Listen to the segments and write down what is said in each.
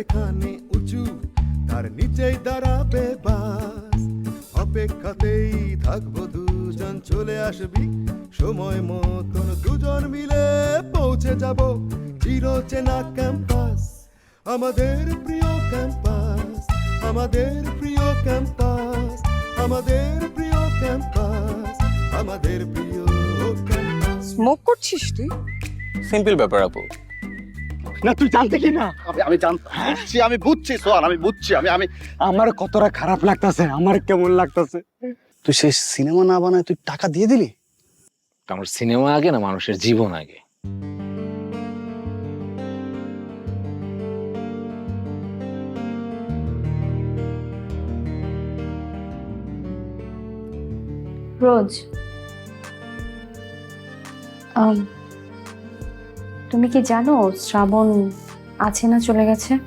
এখানে উঁচু তার নিচেই দাঁড়াবে বাস। অপেক্ষাতেই থাকব দুজন চলে আসবি। সময় মতন দুজন মিলে পৌঁছে যাব চির চেনা ক্যাম্পাস। আমাদের প্রিয় ক্যাম্পাস আমাদের প্রিয় ক্যাম্পাস আমাদের প্রিয় ক্যাম্পাস আমাদের প্রিয় ক্যাম্পাস। স্মোক করছিস তুই? সিম্পল ব্যাপার আপু। না তুই জানতে কি না? আমি আমি জানতাম বুঝছি আমি বুঝছি সোহান আমি বুঝছি আমি আমি আমার কতটা খারাপ লাগতাছে আমার কেমন লাগতাছে? তুই সেই সিনেমা না বানায় তুই টাকা দিয়ে দিলি? আমার সিনেমা আগে না মানুষের জীবন আগে? রোজ। আম, তুমি কি জানো শ্রাবণ আছে না চলে গেছে?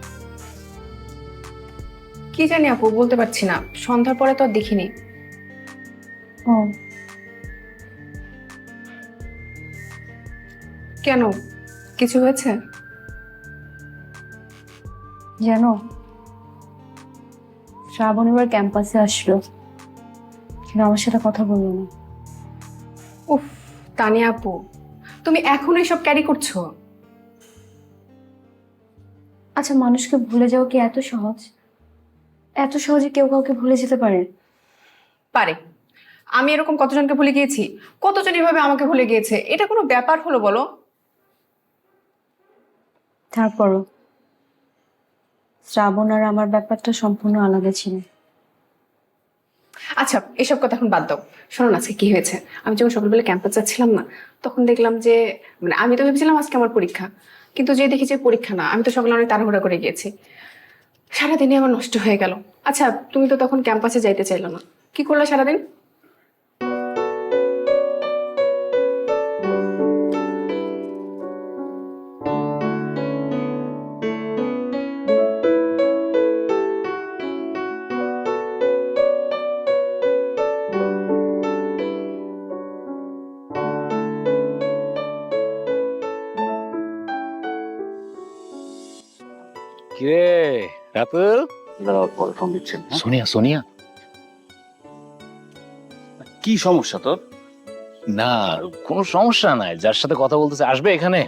কি জানি আপু বলতে পারছি না। সন্ধ্যার পরে তো আর দেখিনি। ও। কেন? কিছু হয়েছে? জানো শ্রাবণ এবার ক্যাম্পাসে আসলো। কিন্তু আমার সাথে কথা বলল না। উফ তানিয়া আপু তুমি এখন এসব ক্যারি করছ? আচ্ছা মানুষকে ভুলে যাওয়া কি এত সহজ? এত সহজে কেউ কাউকে ভুলে যেতে পারে? পারে। আমি এরকম কতজনকে ভুলে গিয়েছি? কতজন এভাবে আমাকে ভুলে গিয়েছে? এটা কোনো ব্যাপার হলো বলো? তারপরও শ্রাবণ আর আমার ব্যাপারটা সম্পূর্ণ আলাদা ছিল। আচ্ছা এসব কথা এখন বাদ দাও। শোনো না আজকে কি হয়েছে? আমি যখন সকালবেলা ক্যাম্পাস যাচ্ছিলাম না, তখন দেখলাম যে মানে আমি তো ভেবেছিলাম আজকে আমার পরীক্ষা, কিন্তু যে দেখি যে পরীক্ষা না, আমি তো সকালে অনেক তাড়াহুড়া করে গিয়েছি। সারাদিনই আমার নষ্ট হয়ে গেল। আচ্ছা তুমি তো তখন ক্যাম্পাসে যাইতে চাইলো না। কি করল সারাদিন? রাতুল পরে ফোন দিচ্ছেন সোনিয়া সোনিয়া। কি সমস্যা তোর? না কোনো সমস্যা নাই। যার সাথে কথা বলতেছে আসবে এখানে?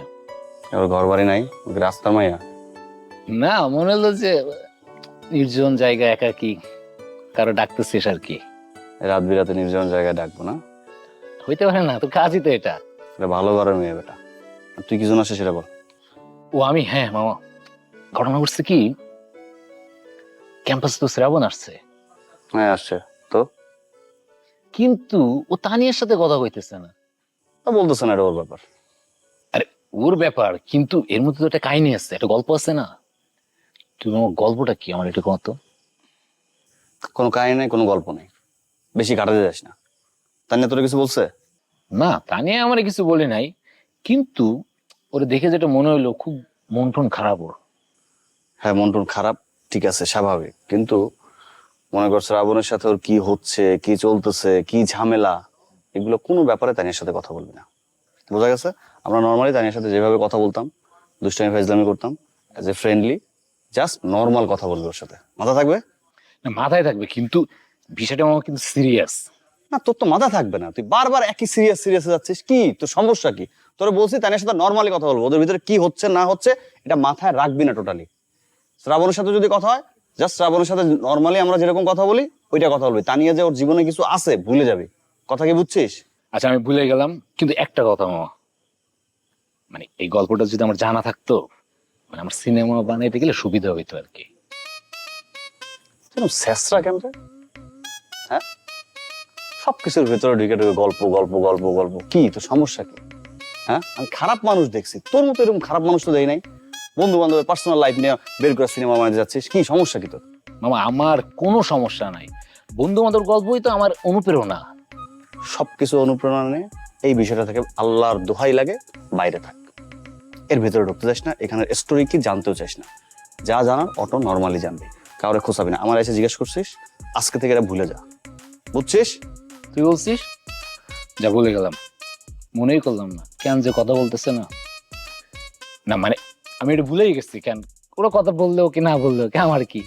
এবার ঘর বাড়ি নাই ওকে রাস্তার মাইয়া। না মনে হলো যে নির্জন জায়গা একাকি কারও ডাকতেছিস আর কি। রাত বিরাতে নির্জন জায়গায় ডাকবো না? হইতে পারে না তো কাজই তো এটা। এটা ভালো ঘরের মেয়ে বেটা। তুই কি জন আসে সেটা বল। ও আমি? হ্যাঁ মামা। ঘটনা ঘটছে কি ক্যাম্পাসে তো শ্রাবণ আসছে। হ্যাঁ আসছে। তো? কিন্তু ও তানিয়ার সাথে কথা কইতেছে না। বলতেছে না এটা ওর ব্যাপার। আরে ওর ব্যাপার কিন্তু এর মধ্যে তো একটা কাহিনী আছে একটা গল্প আছে না? তুমি আমার গল্পটা কি আমার একটু কত? কোনো কাহিনী নেই কোনো গল্প নেই। বেশি কাটাতে যাস না। তার তোর কিছু বলছে? না তানিয়া আমার কিছু বলে নাই কিন্তু ওরে দেখে যেটা মনে হইল খুব মন টন খারাপ ওর। হ্যাঁ মন টন খারাপ। ঠিক আছে স্বাভাবিক। কিন্তু মনে কর শ্রাবণের সাথে ওর কি হচ্ছে কি চলতেছে কি ঝামেলা এগুলো কোনো ব্যাপারে তানিয়ার সাথে কথা বলবি না। বোঝা গেছে? আমরা নর্মালি তানিয়ার সাথে যেভাবে কথা বলতাম দুষ্টামি ফাইজলামি করতাম as a friendly just normal কথা বলবি ওর সাথে। মাথা থাকবে? না, মাথায় থাকবে কিন্তু বিষয়টা আমার কিন্তু সিরিয়াস না তোর তো মাথা থাকবে না। তুই বারবার একই সিরিয়াস সিরিয়াসে যাচ্ছিস। কি? তোর সমস্যা কি? তোর বলছি তানিয়ার সাথে নর্মালি কথা বলব। ওদের ভিতরে কি হচ্ছে না হচ্ছে এটা মাথায় রাখবি না টোটালি শ্রাবণের সাথে যদি কথা হয় জাস্ট শ্রাবণের সাথে নর্মালি আমরা যেরকম কথা বলি ওইটা কথা বলবি। তানিয়া যে ওর জীবনে কিছু আছে ভুলে যাবি। কথা কি বুঝছিস? আচ্ছা আমি ভুলে গেলাম কিন্তু একটা কথা মামা। মানে এই গল্পটা যদি আমার জানা থাকতো মানে আমার সিনেমা বানাইতে গেলে সুবিধা হইতো আর কি। শেষরা কেন? হ্যাঁ? সবকিছুর ভেতরে ঢুকে ঢুকে গল্প গল্প গল্প গল্প। কি তো সমস্যা কি? হ্যাঁ? আমি খারাপ মানুষ দেখছি। তোর মতো এরকম খারাপ মানুষ তো দেই নাই। বন্ধু বান্ধবের পার্সোনাল লাইফ নিয়ে বের করে সিনেমা বানাতে যাচ্ছিস? কি সমস্যা কি তোর? মামা আমার কোনো সমস্যা নাই। বন্ধু বান্ধব গল্পই তো আমার অনুপ্রেরণা। সবকিছু অনুপ্রেরণা নিয়ে এই বিষয়টা থেকে আল্লাহর দোহাই লাগে বাইরে থাক। এর ভেতরে ঢুকতে চাস না এখানের স্টোরি কি জানতেও চাস না। যা জানার অটো নর্মালি জানবি। কাউরে খোঁচাবি না। আমার এসে জিজ্ঞেস করছিস আজকে থেকে এটা ভুলে যা। বুঝছিস? তুই বলছিস? যা বলে গেলাম। মনেই করলাম না। কেন যে কথা বলতেছে না? না মানে আমি এটা ভুলেই গেছি কেন? ওরা কথা বললেও কি না বললেও কি আমার কি?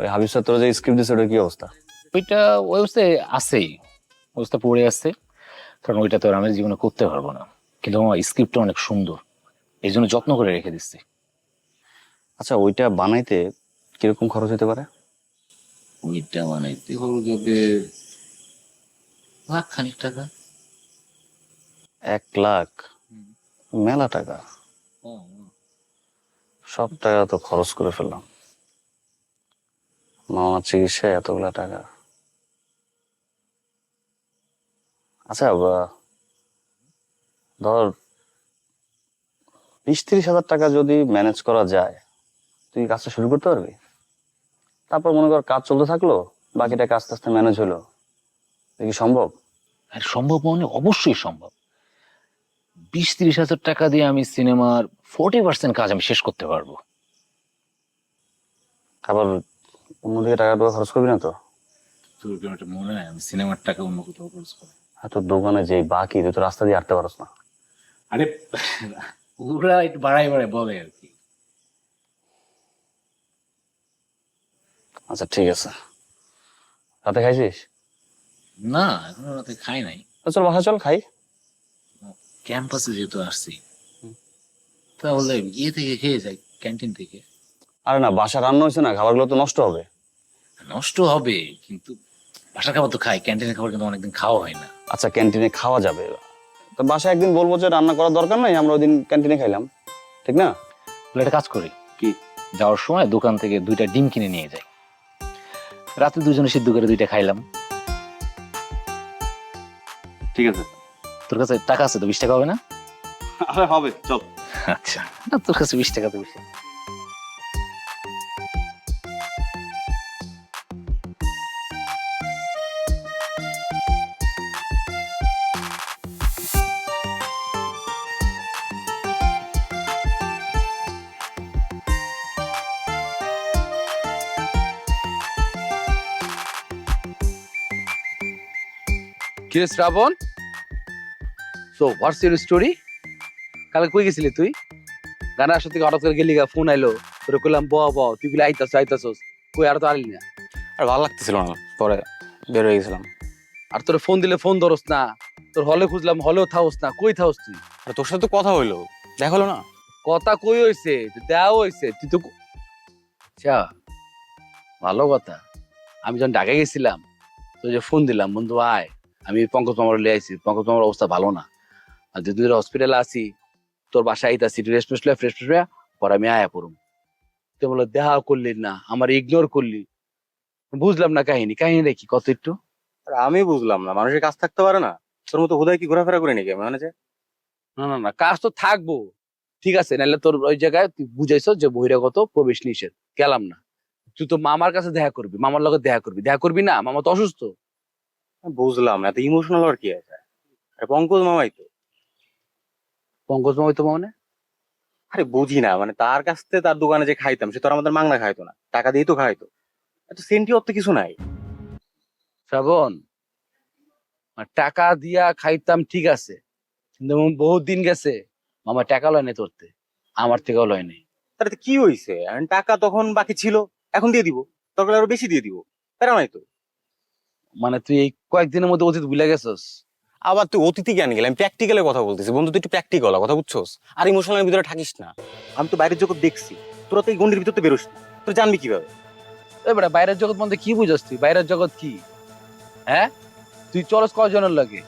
ওই হাবিব যে স্ক্রিপ্ট দিচ্ছে ওটার কি অবস্থা? ওইটা ওই অবস্থায় আছেই অবস্থা পড়ে আছে কারণ ওইটা তো আর আমি জীবনে করতে পারব না। কিন্তু আমার স্ক্রিপ্টটা অনেক সুন্দর এই জন্য যত্ন করে রেখে দিচ্ছি। আচ্ছা ওইটা বানাইতে কীরকম খরচ হতে পারে? ওইটা বানাইতে হলো যাবে লাখ খানিক টাকা। এক লাখ? মেলা টাকা? সব টাকা তো খরচ করে ফেললাম। মামার চিকিৎসায় এতগুলা টাকা। আচ্ছা ধর, বিশ তিরিশ হাজার টাকা যদি ম্যানেজ করা যায়, তুই কাজটা শুরু করতে পারবি? তারপর মনে কর কাজ চলতে থাকল বাকি টাকা আস্তে আস্তে ম্যানেজ হলো। কি সম্ভব? আর সম্ভব মানে অবশ্যই সম্ভব। বিশ তিরিশ হাজার টাকা দিয়ে আমি সিনেমার ফোর্টি পার্সেন্ট কাজ আমি শেষ করতে পারব। আবার অন্যদিকে টাকা টাকা খরচ করবি না তো? তোর কেন একটা মনে নাই? আমি সিনেমার টাকা অন্য কোথাও খরচ করি। আর তোর দোকানে যে বাকি তুই তো রাস্তা দিয়ে হাঁটতে পারস না। আরে ওরা একটু বাড়াই বাড়াই বলে আর কি। আচ্ছা ঠিক আছে। রাতে খাইছিস? না এখনও রাতে খাই নাই। চল বাসা চল খাই। ক্যাম্পাসে যেহেতু আসছি তাহলে ইয়ে থেকে খেয়ে যাই ক্যান্টিন থেকে। আরে না বাসা রান্না হয়েছে না খাবারগুলো তো নষ্ট হবে। নষ্ট হবে কিন্তু বাসার খাবার তো খাই ক্যান্টিনের খাবার কিন্তু অনেকদিন খাওয়া হয় না। আচ্ছা ক্যান্টিনে খাওয়া যাবে। তো বাসায় একদিন বলব যে রান্না করার দরকার নাই আমরা ওই দিন ক্যান্টিনে খাইলাম। ঠিক না? তাহলে একটা কাজ করি কি? যাওয়ার সময় দোকান থেকে দুইটা ডিম কিনে নিয়ে যাই। রাতে দুজনে সিদ্ধ করে দুইটা খাইলাম। ঠিক আছে। তোর কাছে টাকা আছে তো বিশ টাকা হবে না? আরে হবে চল। আচ্ছা না তোর কাছে বিশ টাকা তো বেশি। কিরে Srabon? So what's your story কালকে কই গেছিলি তুই? গানা আসতে হঠাৎ করে গেলি গা ফোন আইলো। তোরে কইলাম ব ব তুই বলে আইতাছ আইতাছস কই আর তো আইলি না। আর ভালো লাগতেছিল না পরে বের হয়ে গেছিলাম। আর তোরে ফোন দিলে ফোন ধরস না। তোর হলে খুঁজলাম হলেও থাকস না। কই থাকস তুই? আর তোর সাথে তো কথা হইল। দেখা হলো না। কথা কই হইছে? দেওয়া হইছে। তুই তো আচ্ছা ভালো কথা। আমি যখন ঢাকা গেছিলাম তো যে ফোন দিলাম বন্ধু আয়। আমি পঙ্কজ মামার লিয়ে আইছি। পঙ্কজ মামার অবস্থা ভালো না। আর যদি তোর হসপিটালে আসি তোর বাসায় আইতাছি রেস্ট ফ্রেশ ফ্রেশ ফ্রেশ পরে আমি আয়া পড়ুম। তুই বলে দেখা করলি না আমার ইগনোর করলি। বুঝলাম না কাহিনী। কাহিনী দেখি কত একটু? আর আমি বুঝলাম না মানুষের কাজ থাকতে পারে না। তোর মতো হুদায় কি ঘোরাফেরা করে নাকি মানে যে না না না কাজ তো থাকব। ঠিক আছে নাহলে তোর ওই জায়গায় তুই বুঝাইছ যে বহিরাগত প্রবেশ নিষেধ। গেলাম না। তুই তো মামার কাছে দেখা করবি মামার লগে দেখা করবি। দেখা করবি না? মামা তো অসুস্থ। বুঝলাম না এত ইমোশনাল আর কি আছে? আর পঙ্কজ মামাই তো। পঙ্কজ মামাই তো মানে আরে বুঝি না মানে তার কাছ থেকে তার দোকানে যে খাইতাম সে তো আর আমাদের মাংনা খাইতো না টাকা দিয়ে তো খাইতো। এত সেন্টি অত কিছু নাই। শ্রাবণ টাকা দিয়া খাইতাম ঠিক আছে কিন্তু বহুত দিন গেছে মামা টাকা লয় নাই তোরতে আমার থেকেও লয় নাই। তাহলে কি হয়েছে টাকা তখন বাকি ছিল এখন দিয়ে দিব তখন আরও বেশি দিয়ে দিব নাই তো। মানে তুই এই কয়েকদিনের মধ্যে অতীত ভুলে গেছস? আবার তুই অতিথি জ্ঞান গেলে আমি প্র্যাকটিক্যালে কথা বলতেছি। বন্ধু তুই একটু প্র্যাকটিক্যাল কথা বুঝছোস? আর ইমোশনালের ভিতরে থাকিস না। আমি তো বাইরের জগৎ দেখছি। তোরা তো এই গন্ডির ভিতর তো বেরোস না। তোর জানবি কীভাবে? এবারে বাইরের জগৎ মধ্যে কি বুঝাস তুই? বাইরের জগৎ কি? হ্যাঁ? তুই চলস কয়জনের লাগে?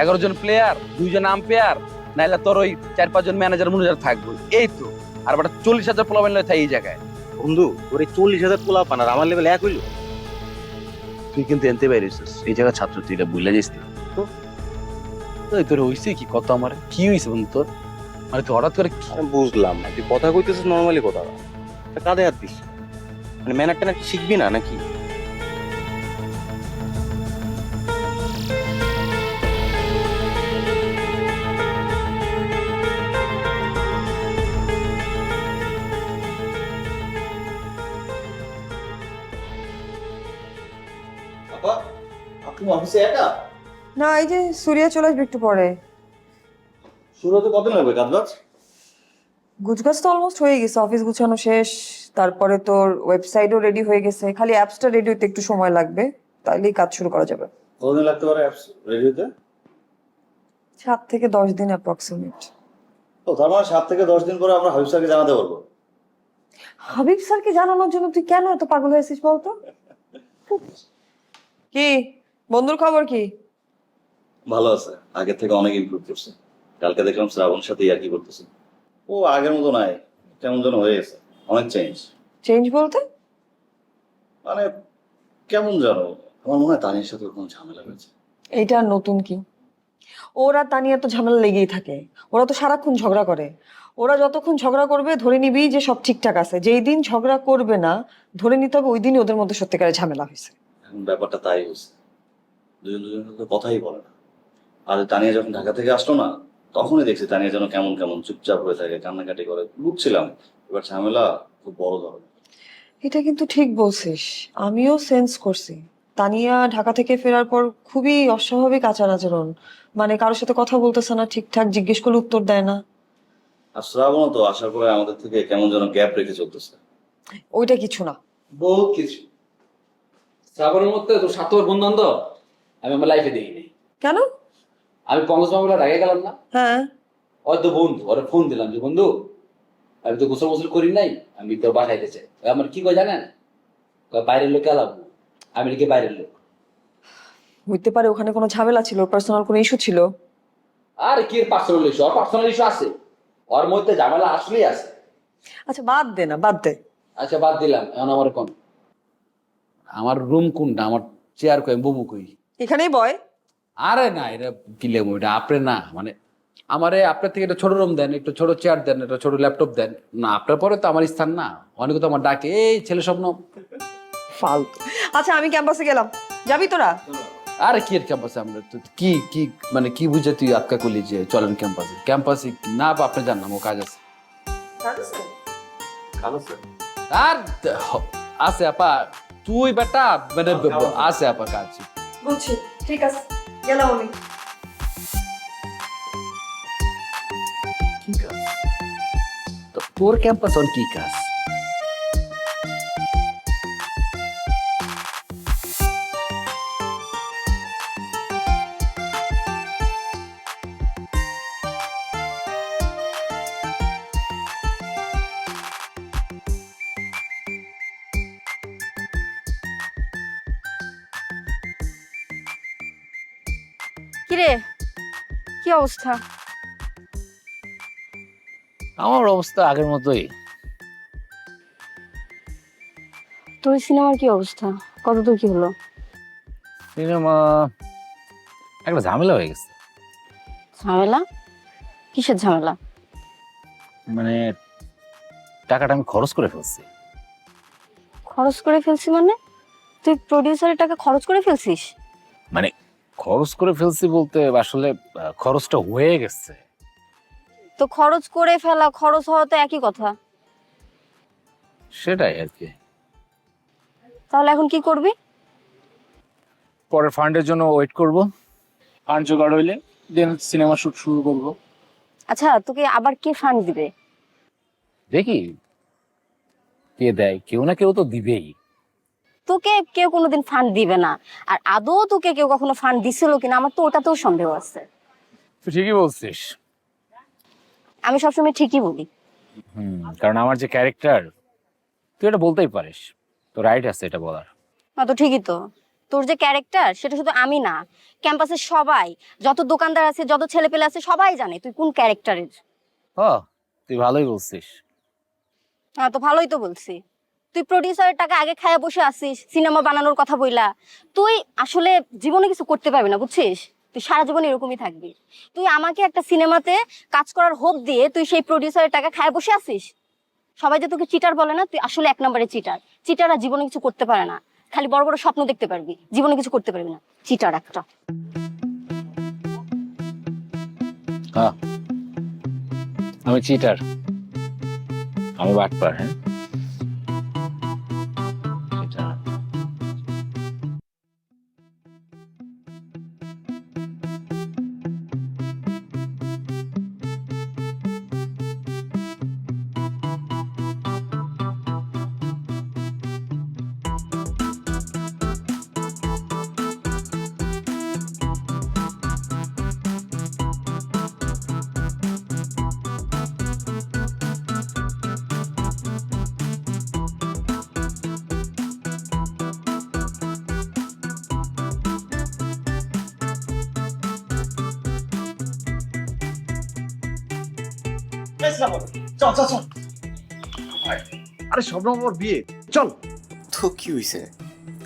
এগারো জন প্লেয়ার দুইজন আম্পায়ার নাইলে তোর ওই চার পাঁচজন ম্যানেজার ম্যানেজার থাকবে। এই তো। আর বেটা চল্লিশ হাজার পোলাবেন লয় থাই এই জায়গায়। বন্ধু তোর এই চল্লিশ হাজার পোলা পান আর আমার লেভেল এক হইল। তুই কিন্তু এনতে বাইরেছিস এই জায়গায় ছাত্র তুই এটা বুঝলে যাইস তো এই তোর হইছে কি কত আমার? কি হইছে বন্ধু তোর? মানে তুই হঠাৎ করে কি- বুঝলাম না, তুই কথা কইতেছিস নর্মালি কথা। কাঁধে হাত দিস? মানে ম্যানার ট্যানার শিখবি না নাকি? না এই যে সুরিয়া চলে আসবে একটু পরে। শুরু হতে কতদিন লাগবে কাজ বাজ গুজগাছ তো অলমোস্ট হয়ে গেছে অফিস গুছানো শেষ তারপরে তোর ওয়েবসাইটও রেডি হয়ে গেছে। খালি অ্যাপসটা রেডি হতে একটু সময় লাগবে তাইলেই কাজ শুরু করা যাবে। কতদিন লাগতে পারে অ্যাপস রেডি হতে সাত থেকে দশ দিন অ্যাপ্রক্সিমেট তো তার মানে সাত থেকে দশ দিন পরে আমরা হাবিব স্যারকে জানাতে পারব। হাবিব স্যারকে জানানোর জন্য তুই কেন এত পাগল হয়েছিস বলতো? কি? বন্ধুর খবর কি? ভালো আছে আগের থেকে অনেক ইমপ্রুভ করছে। কালকে দেখলাম শ্রাবণ সাথে ইয়ার কি করতেছে। ও আগের মতো নাই কেমন যেন হয়ে গেছে অনেক চেঞ্জ চেঞ্জ বলতে? মানে কেমন জানো আমার মনে হয় তানির সাথে ওর কোনো ঝামেলা হয়েছে। এইটা আর নতুন কি? ওরা তানিয়া তো ঝামেলা লেগেই থাকে ওরা তো সারাক্ষণ ঝগড়া করে। ওরা যতক্ষণ ঝগড়া করবে ধরে নিবি যে সব ঠিকঠাক আছে যেই দিন ঝগড়া করবে না ধরে নিতে হবে ওই দিনই ওদের মধ্যে সত্যিকারের ঝামেলা হয়েছে। এখন ব্যাপারটা তাই হয়েছে। দুজন দুজনের সাথে কথাই বলে না। আর তানিয়া যখন ঢাকা থেকে আসলো না তখনই দেখছি তানিয়া যেন কেমন কেমন চুপচাপ হয়ে থাকে কান্নাকাটি করে। বুঝছিলাম এবার ঝামেলা খুব বড় ধরনের। এটা কিন্তু ঠিক বলছিস। আমিও সেন্স করছি। তানিয়া ঢাকা থেকে ফেরার পর খুবই অস্বাভাবিক আচার আচরণ। মানে কারোর সাথে কথা বলতেছে না ঠিকঠাক জিজ্ঞেস করলে উত্তর দেয় না। আর শ্রাবণও তো আসার পরে আমাদের থেকে কেমন যেন গ্যাপ রেখে চলতেছে। ওইটা কিছু না। বহুত কিছু। শ্রাবণের মধ্যে তো সাতবার বন্ধু বান্ধব আমি আমার লাইফে দেখিনি। কেন? আমি পঙ্কজ মামলা রাগে গেলাম না। হ্যাঁ। হয়তো বন্ধু ওরা ফোন দিলাম যে বন্ধু আমি তো গোসল গোসল করি নাই আমি তো বাসাইতে চাই আমার কি কয় জানেন? বাইরের লোক এলাম আমি নাকি বাইরের লোক? হইতে পারে ওখানে কোনো ঝামেলা ছিল পার্সোনাল কোনো ইস্যু ছিল? আর কি পার্সোনাল ইস্যু আর পার্সোনাল ইস্যু আছে। ওর মধ্যে ঝামেলা আসলেই আছে। আচ্ছা বাদ দে না বাদ দে। আচ্ছা বাদ দিলাম। এখন আমার কোন? আমার রুম কোনটা? আমার চেয়ার কই? বুবু কই? এখানেই বয়। আরে না এটা কি লেবু? এটা আপনি না মানে আমারে আপনার থেকে একটা ছোট রুম দেন একটু ছোট চেয়ার দেন একটা ছোট ল্যাপটপ দেন। না আপনার পরে তো আমার স্থান না। অনেকে তো আমার ডাকে এই ছেলে স্বপ্ন। ফালতু। আচ্ছা আমি ক্যাম্পাসে গেলাম। যাবি তোরা? আরে কি এর ক্যাম্পাসে আমরা? তো কি কি মানে কি বুঝে তুই আটকা করলি যে চলেন ক্যাম্পাসে ক্যাম্পাসে না আপনি জান না ও কাজ আছে। আর আছে আপা। তুই বেটা মানে আছে আপা কাজ। বুঝছি ঠিক আছে। গেলাম আমি কি কাজ তো তোর ক্যাম্পাস অন অবস্থা? আমার অবস্থা আগের মতোই। তোর সিনেমার কি অবস্থা? কতদূর কি হলো? সিনেমা একটা ঝামেলা হয়ে গেছে। ঝামেলা? কিসের ঝামেলা? মানে টাকাটা আমি খরচ করে ফেলছি। খরচ করে ফেলছি মানে? তুই প্রডিউসারের টাকা খরচ করে ফেলছিস? মানে খরচ করে ফেলছি বলতে আসলে খরচটা হয়ে গেছে। তো খরচ করে ফেলা খরচ হওয়া তো একই কথা। সেটাই আর কি। তাহলে এখন কি করবি? পরে ফান্ডের জন্য ওয়েট করব। ফান্ড জোগাড় হইলে দেন সিনেমা শুট শুরু করব। আচ্ছা তোকে আবার কে ফান্ড দিবে? দেখি। কে দেয়? কেউ না কেউ তো দিবেই। তোকে কেউ কোনোদিন ফান্ড দিবে না। আর আদৌ তোকে কেউ কখনো ফান্ড দিছিল কিনা আমার তো ওটাতেও সন্দেহ আছে। তুই ঠিকই বলছিস। আমি সবসময় ঠিকই বলি। হুম কারণ আমার যে ক্যারেক্টার তুই এটা বলতেই পারিস। তো রাইট আছে এটা বলার। না তো ঠিকই তো। তোর যে ক্যারেক্টার সেটা শুধু আমি না। ক্যাম্পাসের সবাই যত দোকানদার আছে যত ছেলেপেলে আছে সবাই জানে তুই কোন ক্যারেক্টারের হ তুই ভালোই বলছিস। হ্যাঁ তো ভালোই তো বলছি। তুই প্রডিউসারের টাকা আগে খায়া বসে আসিস সিনেমা বানানোর কথা বইলা। তুই আসলে জীবনে কিছু করতে পারবি না, বুঝছিস? তুই সারা জীবন এরকমই থাকবি। তুই আমাকে একটা সিনেমাতে কাজ করার হোপ দিয়ে তুই সেই প্রডিউসারের টাকা খায়া বসে আসিস সবাই যে তোকে চিটার বলে না, তুই আসলে এক নম্বরে চিটার চিটার আর জীবনে কিছু করতে পারে না। খালি বড় বড় স্বপ্ন দেখতে পারবি। জীবনে কিছু করতে পারবি না। চিটার একটা। হ্যাঁ। আমি চিটার আমি বাটপার হ্যাঁ। চল চল চল। আরে স্বপ্ন বাবার বিয়ে। চল। তো কি হইছে।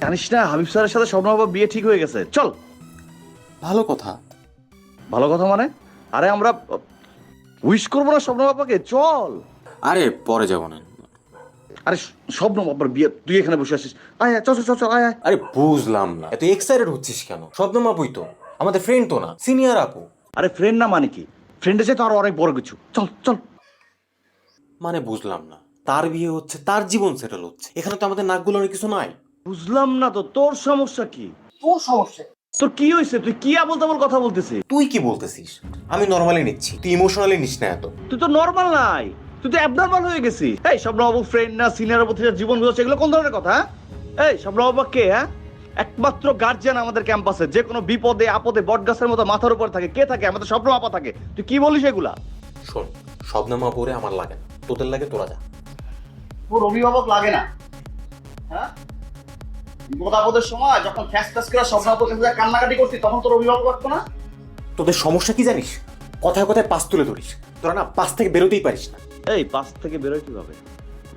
জানিস না হাবিব স্যারের সাথে স্বপ্ন বিয়ে ঠিক হয়ে গেছে। চল। ভালো কথা। ভালো কথা মানে? আরে আমরা উইশ করব না স্বপ্ন চল। আরে পরে যাব না। আরে স্বপ্ন বাবার বিয়ে তুই এখানে বসে আছিস। আয় আয়, চল চল চল, আয় আয়। আরে বুঝলাম না। এত এক্সাইটেড হচ্ছিস কেন? শব্দম আপুই তো। আমাদের ফ্রেন্ড তো না সিনিয়র আপু। আরে ফ্রেন্ড না মানে কি? ফ্রেন্ডের সাথে আরও অনেক বড় কিছু। চল চল। মানে বুঝলাম না। তার বিয়ে হচ্ছে তার জীবন সেটেল হচ্ছে। এখানে তো আমাদের নাকগুলোর কিছু নাই। বুঝলাম না তো তোর সমস্যা কি? তোর সমস্যা তোর কি হয়েছে? তুই কি আবল তাবল কথা বলতেছিস? তুই কি বলতেছিস? আমি নর্মালি নিচ্ছি তুই ইমোশনালি নিস না এত। তুই তো নর্মাল নাই। তুই তো অ্যাবনর্মাল হয়ে গেছিস। এই স্বপ্নবাবু ফ্রেন্ড না সিনিয়র প্রতি জীবনগুলো এগুলো কোন ধরনের কথা হ্যাঁ? এই স্বপ্নবাবু কে হ্যাঁ? একমাত্র গার্জিয়ান আমাদের ক্যাম্পাসে যে কোনো বিপদে আপদে বটগাছের মতো মাথার উপর থাকে। কে থাকে? আমাদের স্বপ্ন আপা থাকে। তুই কি বলিস এগুলা? শোন শবনামা পরে আমার লাগে না। তোদের লাগে তোরা যা। তোর অভিভাবক লাগে না। হ্যাঁ? বিপদ আপদের সময় যখন ফ্যাস ফ্যাস করে স্বপ্ন কান্নাকাটি করতি তখন তোর অভিভাবক লাগতো না? তোদের সমস্যা কি জানিস? কথায় কথায় পাস তুলে ধরিস। তোরা না পাস থেকে বেরোতেই পারিস না। এই পাস থেকে বেরোয় কীভাবে?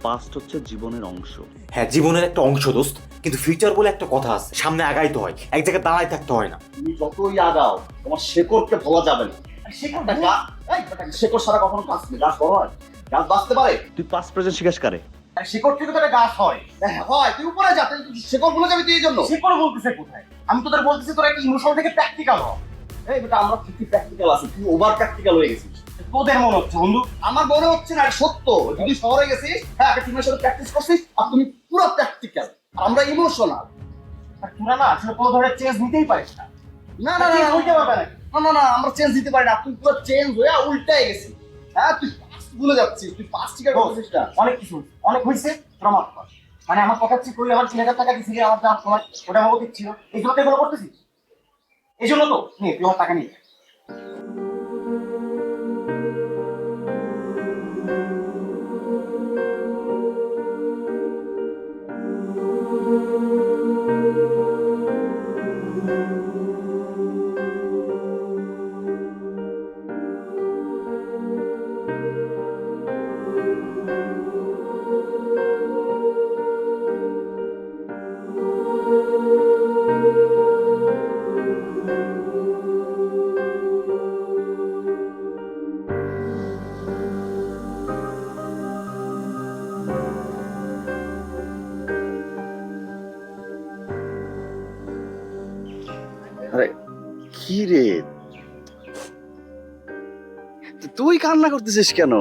পাস্ট হচ্ছে জীবনের অংশ। হ্যাঁ জীবনের একটা অংশ দোস্ত। কিন্তু ফিউচার বলে একটা কথা আছে সামনে আগাইতে হয়। এক জায়গায় দাঁড়ায় থাকতে হয় না। তুমি যতই আগাও তোমার শেকড়কে ভোলা যাবে না। আর শেকড়টা বেটা, শেকড় ছাড়া কখনো গাছ গাছ বড় হয়। গাছ বাঁচতে পারে? তুই পাস প্রেজেন্ট শিখাস কারে? শিকড় থেকে তো গাছ হয়। হ্যাঁ, হয় তুই উপরে যা তুই শিকড় ভুলে যাবি তুই এই জন্য। শিকড় বলতেছে কোথায়? আমি তোদের বলতেছি তোরা একটা ইমোশন থেকে প্র্যাকটিক্যাল হ। এই বেটা আমরা ফিফটি প্র্যাকটিক্যাল আছি তুই ওভার প্র্যাকটিক্যাল হয়ে গেছিস। তোদের মনে হচ্ছে বন্ধু? আমার মনে হচ্ছে না সত্য। যদি শহরে গেছিস হ্যাঁ একটা টিমের সাথে প্র্যাকটিস করছিস আর তুমি পুরো প্র্যাকটিক্যাল আমরা ইমোশনাল আর তোরা না আসলে কোনো ধরনের চেঞ্জ নিতেই পারিস না। না না না হইতে পারবে না না না না আমরা চেঞ্জ দিতে পারি না। তুই পুরো চেঞ্জ হয়ে উল্টাই গেছিস। হ্যাঁ তুই ভুলে যাচ্ছিস তুই পাঁচ টিকা করছিস না। অনেক কিছু অনেক হয়েছে তোরা মাফ কর। মানে আমার কথা হচ্ছে তুই আমার তিন হাজার টাকা দিছিলি আমার দাম তোমার ওটা আমার উচিত ছিল। এই জন্য তো এগুলো করতেছিস? এই জন্য তো? নে তুই আমার টাকা নিয়ে কি রে তুই কান্না করতেছিস কেন?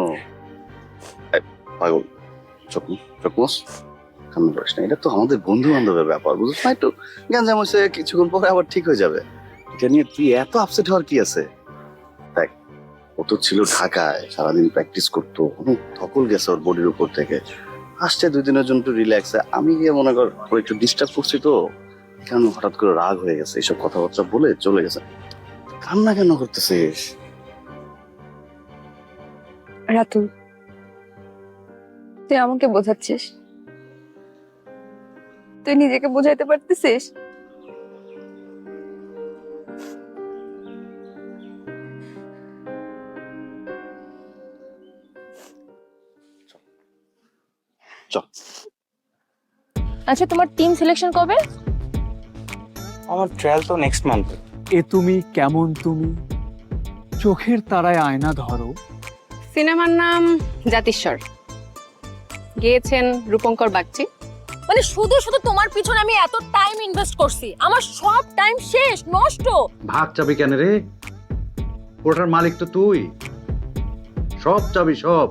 পাগল। চোখ চোখ কান্না করিস না। এটা তো আমাদের বন্ধু বান্ধবের ব্যাপার বুঝছিস না? একটু গ্যাঞ্জাম হয়েছে, কিছুক্ষণ পরে আবার ঠিক হয়ে যাবে। এটা নিয়ে তুই এত আপসেট হওয়ার কি আছে? দেখ, ও তো ছিল ঢাকায়, সারাদিন প্র্যাকটিস করতো, অনেক ধকল গেছে ওর বডির উপর থেকে। আসছে দুই দিনের জন্য একটু রিল্যাক্স আমি গিয়ে মনে কর একটু ডিস্টার্ব করছি তো। কেন হঠাৎ করে রাগ হয়ে গেছে? এইসব কথাবার্তা বলে চলে গেছে। কান্না কেন করতেছিস? রাতুল তুই আমাকে বোঝাচ্ছিস? তুই নিজেকে বোঝাইতে পারতেছিস? আচ্ছা তোমার টিম সিলেকশন কবে? আমার ট্রায়াল তো নেক্সট মান্থ এ তুমি কেমন তুমি? চোখের তারায় আয়না ধরো। সিনেমার নাম জাতিস্বর। গেয়েছেন রূপঙ্কর বাগচি। মানে শুধু শুধু তোমার পিছনে আমি এত টাইম ইনভেস্ট করছি। আমার সব টাইম শেষ নষ্ট। ভাগ চাবি কেন রে? ওটার মালিক তো তুই। সব চাবি সব।